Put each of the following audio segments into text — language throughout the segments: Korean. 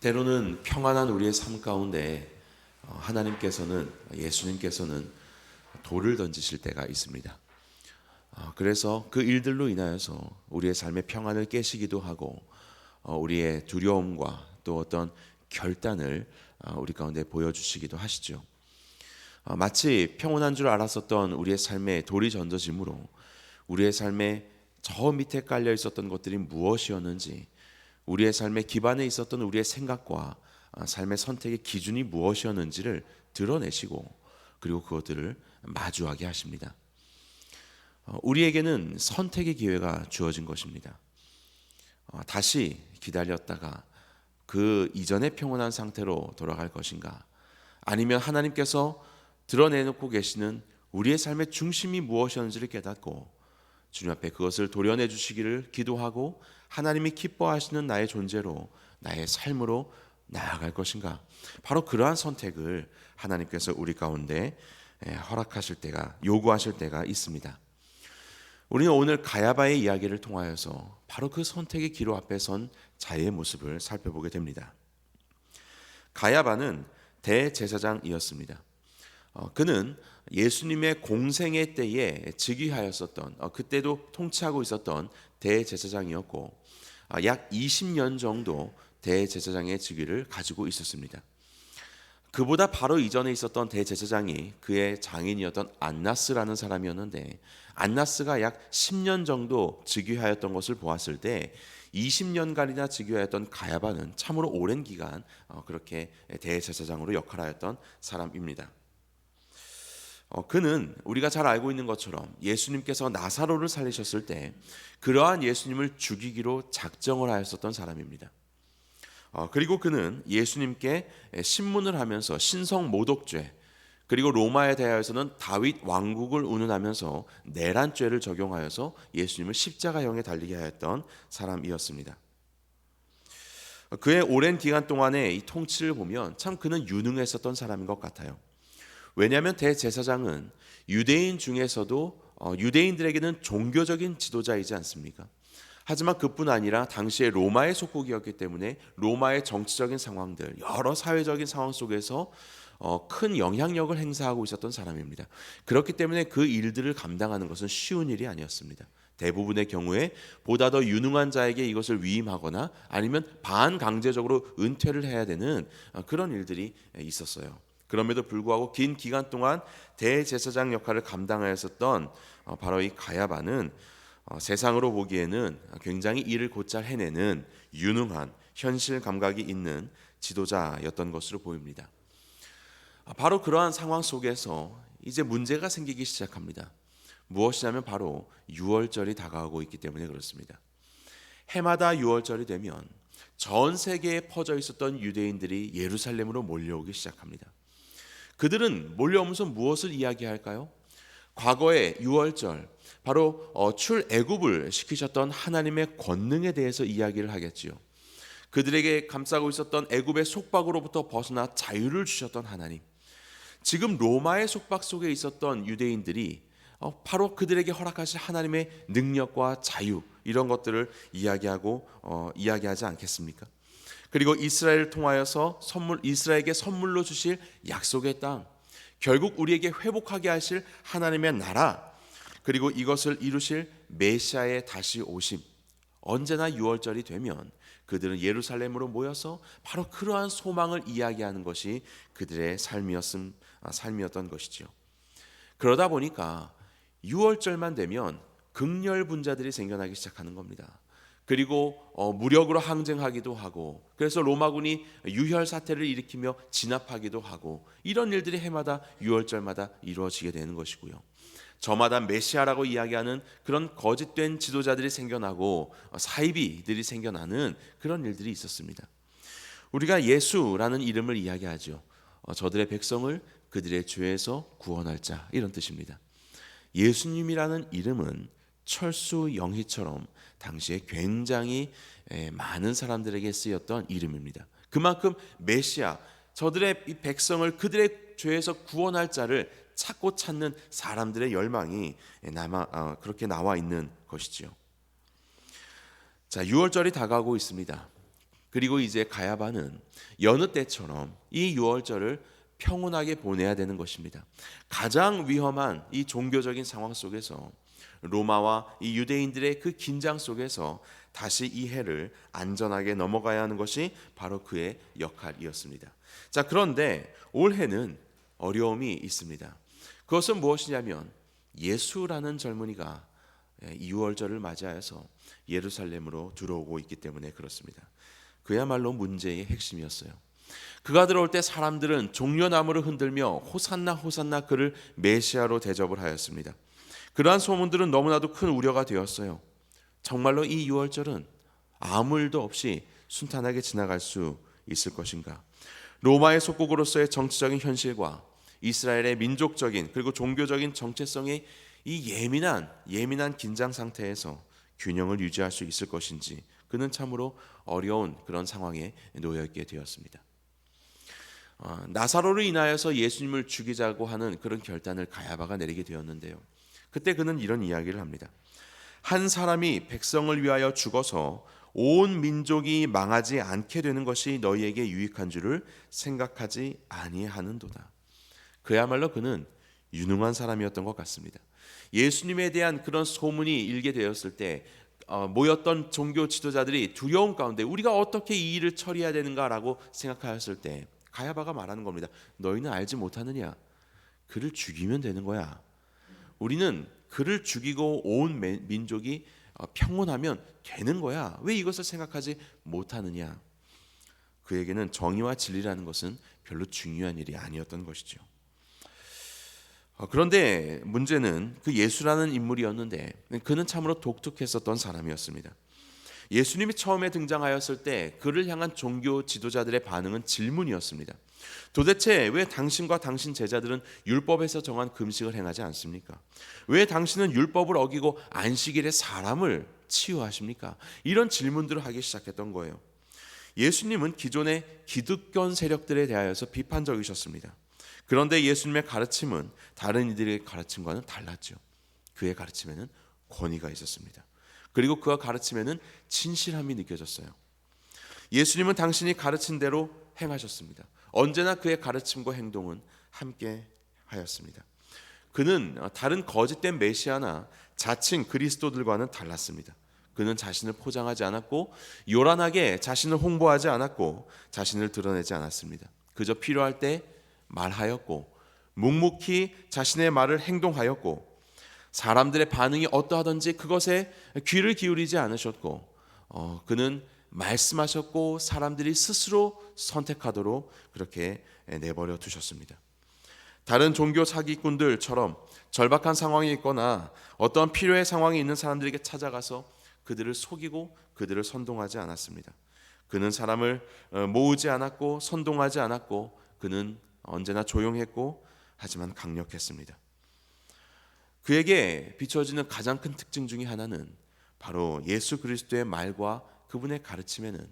때로는 평안한 우리의 삶 가운데 어, 하나님께서는 예수님께서는 돌을 던지실 때가 있습니다. 어, 그래서 그 일들로 인하여서 우리의 삶의 평안을 깨시기도 하고 어, 우리의 두려움과 또 어떤 결단을 우리 가운데 보여주시기도 하시죠. 마치 평온한 줄 알았었던 우리의 삶에 돌이 던져짐으로 우리의 삶에 저 밑에 깔려 있었던 것들이 무엇이었는지 우리의 삶의 기반에 있었던 우리의 생각과 아, 삶의 선택의 기준이 무엇이었는지를 드러내시고 그리고 그것들을 마주하게 하십니다. 어, 우리에게는 선택의 기회가 주어진 것입니다. 어, 다시 기다렸다가 그 이전의 평온한 상태로 돌아갈 것인가? 아니면 하나님께서 드러내놓고 계시는 우리의 삶의 중심이 무엇이었는지를 깨닫고 주님 앞에 그것을 도려내 주시기를 기도하고 하나님이 기뻐하시는 나의 존재로 나의 삶으로 나아갈 것인가? 바로 그러한 선택을 하나님께서 우리 가운데 허락하실 때가 요구하실 때가 있습니다. 우리는 오늘 가야바의 이야기를 통하여서 바로 그 선택의 기로 앞에 선 자의 모습을 살펴보게 됩니다. 가야바는 대제사장이었습니다. 어, 그는 예수님의 공생의 때에 즉위하였었던 어, 그때도 통치하고 있었던 대제사장이었고 아, 약 20년 정도 대제사장의 직위를 가지고 있었습니다. 그보다 바로 이전에 있었던 대제사장이 그의 장인이었던 안나스라는 사람이었는데 안나스가 약 10년 정도 즉위하였던 것을 보았을 때 20년간이나 즉위하였던 가야바는 참으로 오랜 기간 어, 그렇게 대제사장으로 역할하였던 사람입니다. 어, 그는 우리가 잘 알고 있는 것처럼 예수님께서 나사로를 살리셨을 때 그러한 예수님을 죽이기로 작정을 하였었던 사람입니다. 어, 그리고 그는 예수님께 신문을 하면서 신성 모독죄 그리고 로마에 대하여서는 다윗 왕국을 운운하면서 내란죄를 적용하여서 예수님을 십자가형에 달리게 하였던 사람이었습니다. 그의 오랜 기간 동안의 이 통치를 보면 참 그는 유능했었던 사람인 것 같아요. 왜냐하면 대제사장은 유대인 중에서도 어, 유대인들에게는 종교적인 지도자이지 않습니까? 하지만 그뿐 아니라 당시에 로마의 속국이었기 때문에 로마의 정치적인 상황들, 여러 사회적인 상황 속에서 어, 큰 영향력을 행사하고 있었던 사람입니다. 그렇기 때문에 그 일들을 감당하는 것은 쉬운 일이 아니었습니다. 대부분의 경우에 보다 더 유능한 자에게 이것을 위임하거나 아니면 반강제적으로 은퇴를 해야 되는 어, 그런 일들이 있었어요. 그럼에도 불구하고 긴 기간 동안 대제사장 역할을 감당하였었던 어, 바로 이 가야바는 어, 세상으로 보기에는 굉장히 일을 곧잘 해내는 유능한 현실 감각이 있는 지도자였던 것으로 보입니다. 아, 바로 그러한 상황 속에서 이제 문제가 생기기 시작합니다. 무엇이냐면 바로 6월절이 다가오고 있기 때문에 그렇습니다. 해마다 6월절이 되면 전 세계에 퍼져 있었던 유대인들이 예루살렘으로 몰려오기 시작합니다. 그들은 몰려오면서 무엇을 이야기할까요? 과거의 6월절 바로 어, 출애굽을 시키셨던 하나님의 권능에 대해서 이야기를 하겠지요. 그들에게 감싸고 있었던 애굽의 속박으로부터 벗어나 자유를 주셨던 하나님. 지금 로마의 속박 속에 있었던 유대인들이 어, 바로 그들에게 허락하신 하나님의 능력과 자유 이런 것들을 이야기하고 어, 이야기하지 않겠습니까? 그리고 이스라엘을 통하여서 선물 이스라엘에게 선물로 주실 약속의 땅 결국 우리에게 회복하게 하실 하나님의 나라 그리고 이것을 이루실 메시아의 다시 오심 언제나 6월절이 되면 그들은 예루살렘으로 모여서 바로 그러한 소망을 이야기하는 것이 그들의 삶이었음 아, 삶이었던 것이지요. 그러다 보니까 6월절만 되면 극렬 분자들이 생겨나기 시작하는 겁니다. 그리고 어, 무력으로 항쟁하기도 하고 그래서 로마군이 유혈 사태를 일으키며 진압하기도 하고 이런 일들이 해마다 6월절마다 이루어지게 되는 것이고요. 저마다 메시아라고 이야기하는 그런 거짓된 지도자들이 생겨나고 어, 사이비들이 생겨나는 그런 일들이 있었습니다. 우리가 예수라는 이름을 이야기하죠. 어, 저들의 백성을 그들의 죄에서 구원할 자 이런 뜻입니다. 예수님이라는 이름은 철수 영희처럼 당시에 굉장히 많은 사람들에게 쓰였던 이름입니다. 그만큼 메시아 저들의 이 백성을 그들의 죄에서 구원할 자를 찾고 찾는 사람들의 열망이 남아 어, 그렇게 나와 있는 것이지요. 자, 6월절이 다가오고 있습니다. 그리고 이제 가야바는 여느 때처럼 이 유월절을 평온하게 보내야 되는 것입니다. 가장 위험한 이 종교적인 상황 속에서 로마와 이 유대인들의 그 긴장 속에서 다시 이 해를 안전하게 넘어가야 하는 것이 바로 그의 역할이었습니다. 자, 그런데 올해는 어려움이 있습니다. 그것은 무엇이냐면 예수라는 젊은이가 2월절을 맞이하여서 예루살렘으로 들어오고 있기 때문에 그렇습니다. 그야말로 문제의 핵심이었어요. 그가 들어올 때 사람들은 종려나무를 흔들며 호산나 호산나 그를 메시아로 대접을 하였습니다. 그러한 소문들은 너무나도 큰 우려가 되었어요. 정말로 이 6월절은 아무 일도 없이 순탄하게 지나갈 수 있을 것인가? 로마의 속국으로서의 정치적인 현실과 이스라엘의 민족적인 그리고 종교적인 정체성의 이 예민한 예민한 긴장 상태에서 균형을 유지할 수 있을 것인지 그는 참으로 어려운 그런 상황에 놓여 있게 되었습니다. 어, 나사로를 인하여서 예수님을 죽이자고 하는 그런 결단을 가야바가 내리게 되었는데요. 그때 그는 이런 이야기를 합니다. 한 사람이 백성을 위하여 죽어서 온 민족이 망하지 않게 되는 것이 너희에게 유익한 줄을 생각하지 아니하는도다. 그야말로 그는 유능한 사람이었던 것 같습니다. 예수님에 대한 그런 소문이 일게 되었을 때 어, 모였던 종교 지도자들이 두려움 가운데 우리가 어떻게 이 일을 처리해야 되는가라고 생각하였을 때 가야바가 말하는 겁니다. 너희는 알지 못하느냐? 그를 죽이면 되는 거야. 우리는 그를 죽이고 온 민족이 어, 평온하면 되는 거야. 왜 이것을 생각하지 못하느냐? 그에게는 정의와 진리라는 것은 별로 중요한 일이 아니었던 것이죠. 어, 그런데 문제는 그 예수라는 인물이었는데 그는 참으로 독특했었던 사람이었습니다. 예수님이 처음에 등장하였을 때 그를 향한 종교 지도자들의 반응은 질문이었습니다. 도대체 왜 당신과 당신 제자들은 율법에서 정한 금식을 행하지 않습니까? 왜 당신은 율법을 어기고 안식일에 사람을 치유하십니까? 이런 질문들을 하기 시작했던 거예요. 예수님은 기존의 기득권 세력들에 대하여서 비판적이셨습니다. 그런데 예수님의 가르침은 다른 이들의 가르침과는 달랐죠. 그의 가르침에는 권위가 있었습니다. 그리고 그가 가르침에는 진실함이 느껴졌어요. 예수님은 당신이 가르친 대로 행하셨습니다. 언제나 그의 가르침과 행동은 함께 하였습니다. 그는 다른 거짓된 메시아나 자칭 그리스도들과는 달랐습니다. 그는 자신을 포장하지 않았고 요란하게 자신을 홍보하지 않았고 자신을 드러내지 않았습니다. 그저 필요할 때 말하였고 묵묵히 자신의 말을 행동하였고 사람들의 반응이 어떠하든지 그것에 귀를 기울이지 않으셨고 어, 그는 말씀하셨고 사람들이 스스로 선택하도록 그렇게 내버려 두셨습니다. 다른 종교 사기꾼들처럼 절박한 상황이 있거나 어떤 필요의 상황이 있는 사람들에게 찾아가서 그들을 속이고 그들을 선동하지 않았습니다. 그는 사람을 어, 모으지 않았고 선동하지 않았고 그는 언제나 조용했고 하지만 강력했습니다. 그에게 비춰지는 가장 큰 특징 중의 하나는 바로 예수 그리스도의 말과 그분의 가르침에는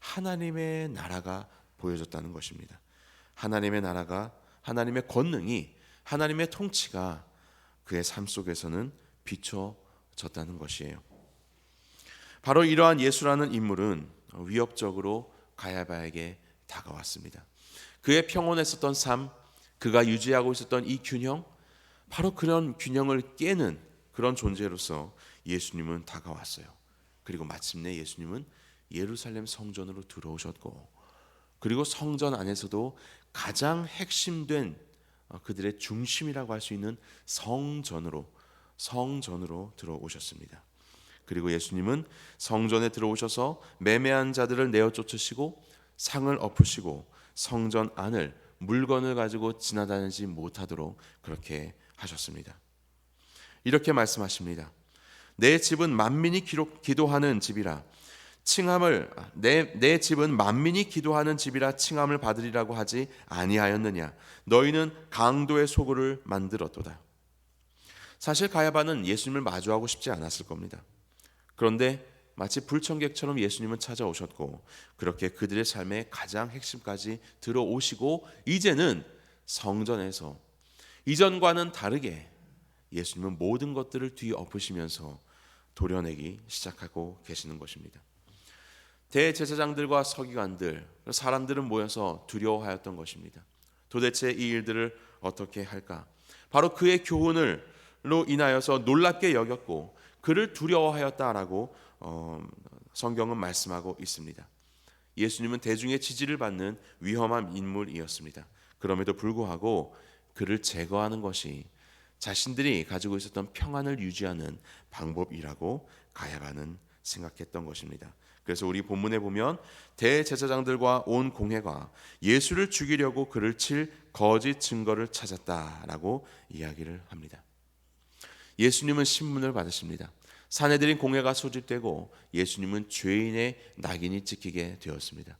하나님의 나라가 보여졌다는 것입니다. 하나님의 나라가 하나님의 권능이 하나님의 통치가 그의 삶 속에서는 비춰졌다는 것이에요. 바로 이러한 예수라는 인물은 위협적으로 가야바에게 다가왔습니다. 그의 평온했었던 삶, 그가 유지하고 있었던 이 균형, 바로 그런 균형을 깨는 그런 존재로서 예수님은 다가왔어요. 그리고 마침내 예수님은 예루살렘 성전으로 들어오셨고, 그리고 성전 안에서도 가장 핵심된 어, 그들의 중심이라고 할 수 있는 성전으로 성전으로 들어오셨습니다. 그리고 예수님은 성전에 들어오셔서 매매한 자들을 내어 쫓으시고 상을 엎으시고 성전 안을 물건을 가지고 지나다니지 못하도록 그렇게 하셨습니다. 이렇게 말씀하십니다. 내 집은 만민이 기도하는 집이라 칭함을 내, 내 집은 만민이 기도하는 집이라 칭함을 받으리라고 하지 아니하였느냐 너희는 강도의 소굴을 만들었도다. 사실 가야바는 예수님을 마주하고 싶지 않았을 겁니다. 그런데 마치 불청객처럼 예수님은 찾아오셨고 그렇게 그들의 삶의 가장 핵심까지 들어오시고 이제는 성전에서 이전과는 다르게 예수님은 모든 것들을 뒤엎으시면서 도려내기 시작하고 계시는 것입니다. 대제사장들과 서기관들, 사람들은 모여서 두려워하였던 것입니다. 도대체 이 일들을 어떻게 할까? 바로 그의 교훈을로 인하여서 놀랍게 여겼고 그를 두려워하였다라고 어, 성경은 말씀하고 있습니다. 예수님은 대중의 지지를 받는 위험한 인물이었습니다. 그럼에도 불구하고 그를 제거하는 것이 자신들이 가지고 있었던 평안을 유지하는 방법이라고 가야바는 생각했던 것입니다. 그래서 우리 본문에 보면 대제사장들과 온 공회가 예수를 죽이려고 그를 칠 거짓 증거를 찾았다라고 이야기를 합니다. 예수님은 신문을 받으십니다. 사내들인 공회가 소집되고 예수님은 죄인의 낙인이 찍히게 되었습니다.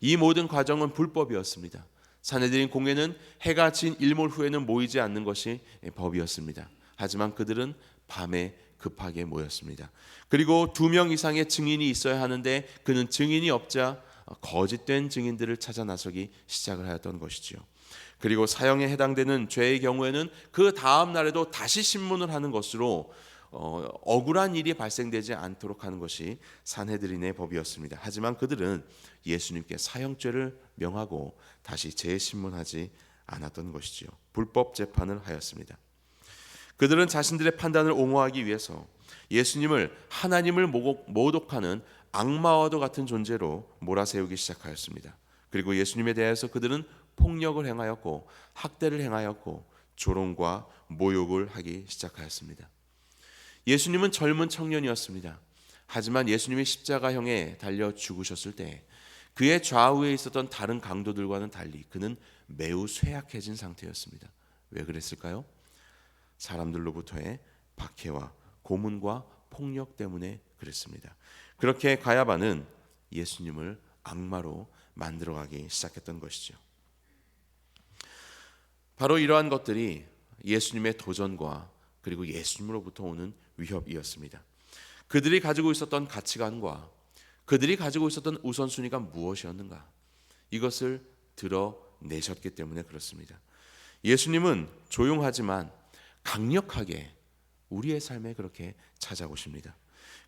이 모든 과정은 불법이었습니다. 사내들인 공회는 해가 진 일몰 후에는 모이지 않는 것이 법이었습니다. 하지만 그들은 밤에 급하게 모였습니다. 그리고 두 명 이상의 증인이 있어야 하는데 그는 증인이 없자 거짓된 증인들을 찾아 나서기 시작을 하였던 것이지요. 그리고 사형에 해당되는 죄의 경우에는 그 다음 날에도 다시 신문을 하는 것으로 어, 억울한 일이 발생되지 않도록 하는 것이 산헤드린의 법이었습니다. 하지만 그들은 예수님께 사형죄를 명하고 다시 재신문하지 않았던 것이지요. 불법 재판을 하였습니다. 그들은 자신들의 판단을 옹호하기 위해서 예수님을 하나님을 모독하는 악마와도 같은 존재로 몰아세우기 시작하였습니다. 그리고 예수님에 대해서 그들은 폭력을 행하였고 학대를 행하였고 조롱과 모욕을 하기 시작하였습니다. 예수님은 젊은 청년이었습니다. 하지만 예수님이 십자가형에 달려 죽으셨을 때 그의 좌우에 있었던 다른 강도들과는 달리 그는 매우 쇠약해진 상태였습니다. 왜 그랬을까요? 사람들로부터의 박해와 고문과 폭력 때문에 그랬습니다. 그렇게 가야바는 예수님을 악마로 만들어가기 시작했던 것이죠. 바로 이러한 것들이 예수님의 도전과 그리고 예수님으로부터 오는 위협이었습니다. 그들이 가지고 있었던 가치관과 그들이 가지고 있었던 우선순위가 무엇이었는가 이것을 드러내셨기 때문에 그렇습니다. 예수님은 조용하지만 강력하게 우리의 삶에 그렇게 찾아오십니다.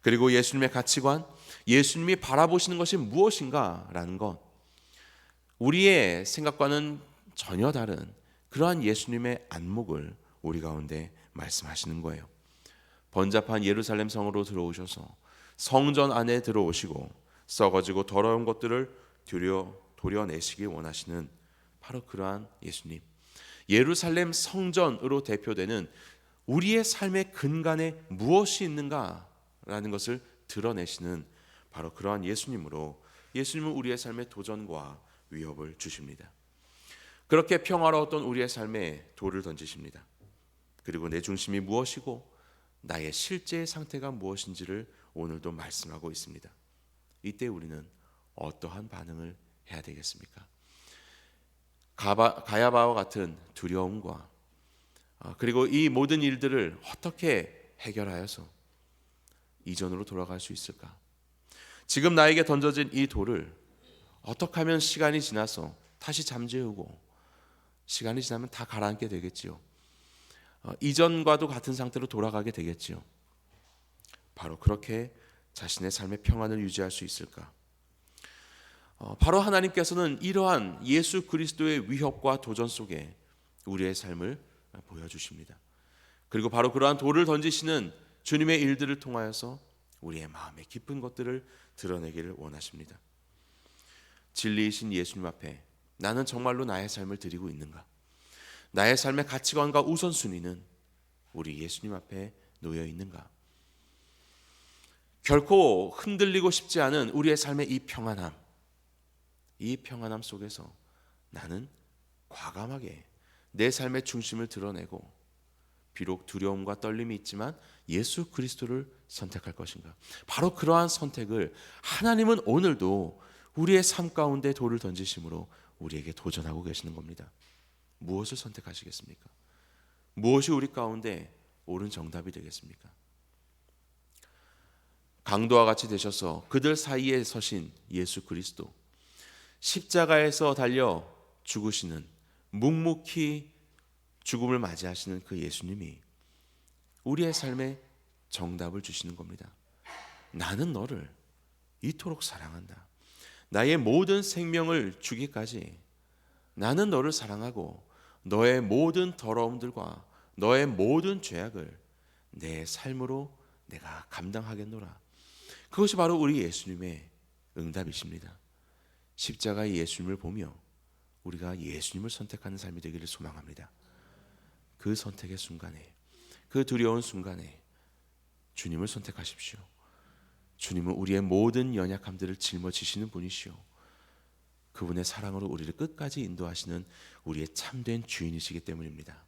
그리고 예수님의 가치관, 예수님이 바라보시는 것이 무엇인가라는 것, 우리의 생각과는 전혀 다른 그러한 예수님의 안목을 우리 가운데 말씀하시는 거예요. 번잡한 예루살렘 성으로 들어오셔서 성전 안에 들어오시고 썩어지고 더러운 것들을 도려 도려내시기 원하시는 바로 그러한 예수님. 예루살렘 성전으로 대표되는 우리의 삶의 근간에 무엇이 있는가라는 것을 드러내시는 바로 그러한 예수님으로 예수님은 우리의 삶의 도전과 위협을 주십니다. 그렇게 평화로웠던 우리의 삶에 돌을 던지십니다. 그리고 내 중심이 무엇이고 나의 실제 상태가 무엇인지를 오늘도 말씀하고 있습니다. 이때 우리는 어떠한 반응을 해야 되겠습니까? 가바, 가야바와 같은 두려움과 아, 그리고 이 모든 일들을 어떻게 해결하여서 이전으로 돌아갈 수 있을까? 지금 나에게 던져진 이 돌을 어떻게 하면 시간이 지나서 다시 잠재우고 시간이 지나면 다 가라앉게 되겠지요. 어, 이전과도 같은 상태로 돌아가게 되겠지요. 바로 그렇게 자신의 삶의 평안을 유지할 수 있을까? 어, 바로 하나님께서는 이러한 예수 그리스도의 위협과 도전 속에 우리의 삶을 보여주십니다. 그리고 바로 그러한 돌을 던지시는 주님의 일들을 통하여서 우리의 마음의 깊은 것들을 드러내기를 원하십니다. 진리이신 예수님 앞에 나는 정말로 나의 삶을 드리고 있는가? 나의 삶의 가치관과 우선순위는 우리 예수님 앞에 놓여 있는가? 결코 흔들리고 싶지 않은 우리의 삶의 이 평안함, 이 평안함 속에서 나는 과감하게 내 삶의 중심을 드러내고 비록 두려움과 떨림이 있지만 예수 그리스도를 선택할 것인가? 바로 그러한 선택을 하나님은 오늘도 우리의 삶 가운데 돌을 던지심으로 우리에게 도전하고 계시는 겁니다. 무엇을 선택하시겠습니까? 무엇이 우리 가운데 옳은 정답이 되겠습니까? 강도와 같이 되셔서 그들 사이에 서신 예수 그리스도 십자가에서 달려 죽으시는 묵묵히 죽음을 맞이하시는 그 예수님이 우리의 삶에 정답을 주시는 겁니다. 나는 너를 이토록 사랑한다. 나의 모든 생명을 주기까지 나는 너를 사랑하고 너의 모든 더러움들과 너의 모든 죄악을 내 삶으로 내가 감당하겠노라. 그것이 바로 우리 예수님의 응답이십니다. 십자가의 예수님을 보며 우리가 예수님을 선택하는 삶이 되기를 소망합니다. 그 선택의 순간에 그 두려운 순간에 주님을 선택하십시오. 주님은 우리의 모든 연약함들을 짊어지시는 분이시오. 그분의 사랑으로 우리를 끝까지 인도하시는 우리의 참된 주인이시기 때문입니다.